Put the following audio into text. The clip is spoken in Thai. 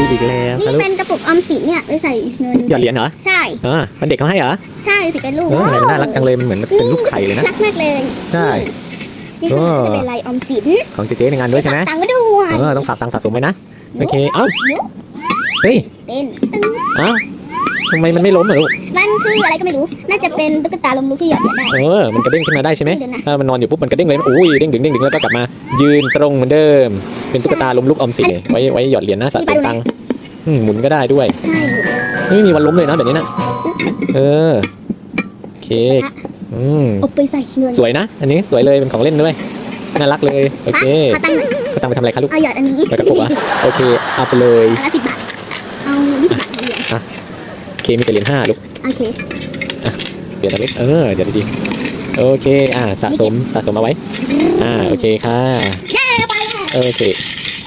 อีกแล้วนี่ครับลูกเป็นกระปุกออมสินเนี่ยไปใส่เงิน หยอดเหรียญเหรอ ใช่เออมันเด็กเขาให้เหรอ ใช่สิเป็นลูกเออมันน่ารักจังเลยมันเหมือนเป็นลูกไข่เลยนะ รักมากเลยใช่ นี่ข้างหลังก็จะเป็นลายออมสินของเจ๊ๆในงานด้วยใช่ไหมฝากตังค์ไว้ด้วยเออต้องฝากตังค์สะสมไว้นะ โอเค เอ้ายุบเฮ้ยเต้นตึ้งเอ้าทำไมมันไม่ล้มเหรอลูก มันคืออะไรก็ไม่รู้ น่าจะเป็นตุ๊กตาลมลุกที่หยอดเหรียญได้ เออ มันกระเด้งขึ้นมาได้ใช่ไหมเดี๋ยวนะถ้ามันนอนอยู่ปุ๊บมันกระเด้งเลย อุ้ยเด้งดึงเด้งดึงแล้วก็กลับมา ยืนตรงเหมือนเดิม เป็นตุ๊กตาล้มลุกออมสินเลยไว้ไว้หยอดเหรียญนะสะสมตังค์อืมหมุนก็ได้ด้วยใช่ไม่มีวันล้มเลยนะแบบนี้นะเออโอเคอืมเอาไปใส่เงินสวยนะ อันนี้สวยเลยเป็นของเล่นด้วยน่ารักเลยโอเคขอตังค์หน่อยก็ตังค์ไปทำอะไรคะลูกเอาหยอดอันนี้ไปกระปุกอะโอเคเอาไปเลยอันละสิบบาทเอายี่สิบบาทเหรียญโอเคมีแต่เหรียญห้าลูกโอเคเหรียญเล็กเออเดี๋ยวดีๆโอเค อ่าสะสมสะสมเอาไว้ อ่าโอเคค่ะ Okay.